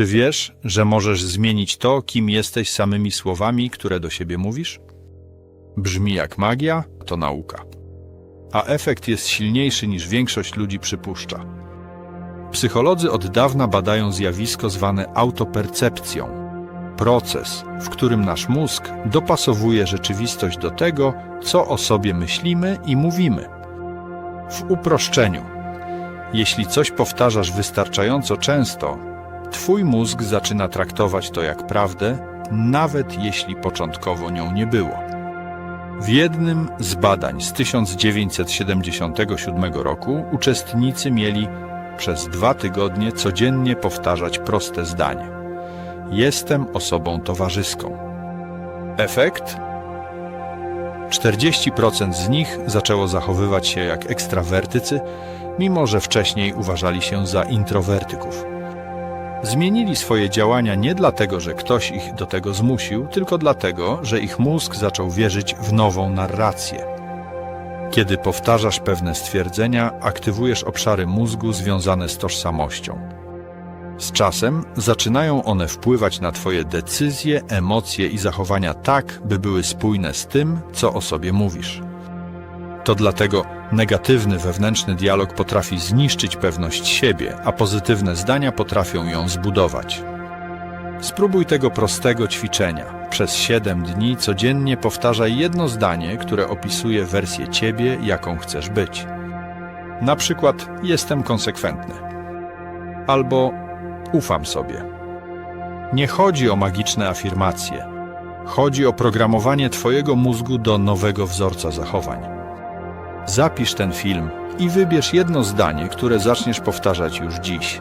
Czy wiesz, że możesz zmienić to, kim jesteś samymi słowami, które do siebie mówisz? Brzmi jak magia, to nauka. A efekt jest silniejszy niż większość ludzi przypuszcza. Psycholodzy od dawna badają zjawisko zwane autopercepcją. Proces, w którym nasz mózg dopasowuje rzeczywistość do tego, co o sobie myślimy i mówimy. W uproszczeniu, jeśli coś powtarzasz wystarczająco często, twój mózg zaczyna traktować to jak prawdę, nawet jeśli początkowo nią nie było. W jednym z badań z 1977 roku uczestnicy mieli przez dwa tygodnie codziennie powtarzać proste zdanie. Jestem osobą towarzyską. Efekt? 40% z nich zaczęło zachowywać się jak ekstrawertycy, mimo że wcześniej uważali się za introwertyków. Zmienili swoje działania nie dlatego, że ktoś ich do tego zmusił, tylko dlatego, że ich mózg zaczął wierzyć w nową narrację. Kiedy powtarzasz pewne stwierdzenia, aktywujesz obszary mózgu związane z tożsamością. Z czasem zaczynają one wpływać na Twoje decyzje, emocje i zachowania tak, by były spójne z tym, co o sobie mówisz. To dlatego negatywny wewnętrzny dialog potrafi zniszczyć pewność siebie, a pozytywne zdania potrafią ją zbudować. Spróbuj tego prostego ćwiczenia. Przez 7 dni codziennie powtarzaj jedno zdanie, które opisuje wersję ciebie, jaką chcesz być. Na przykład jestem konsekwentny. Albo ufam sobie. Nie chodzi o magiczne afirmacje. Chodzi o programowanie Twojego mózgu do nowego wzorca zachowań. Zapisz ten film i wybierz jedno zdanie, które zaczniesz powtarzać już dziś.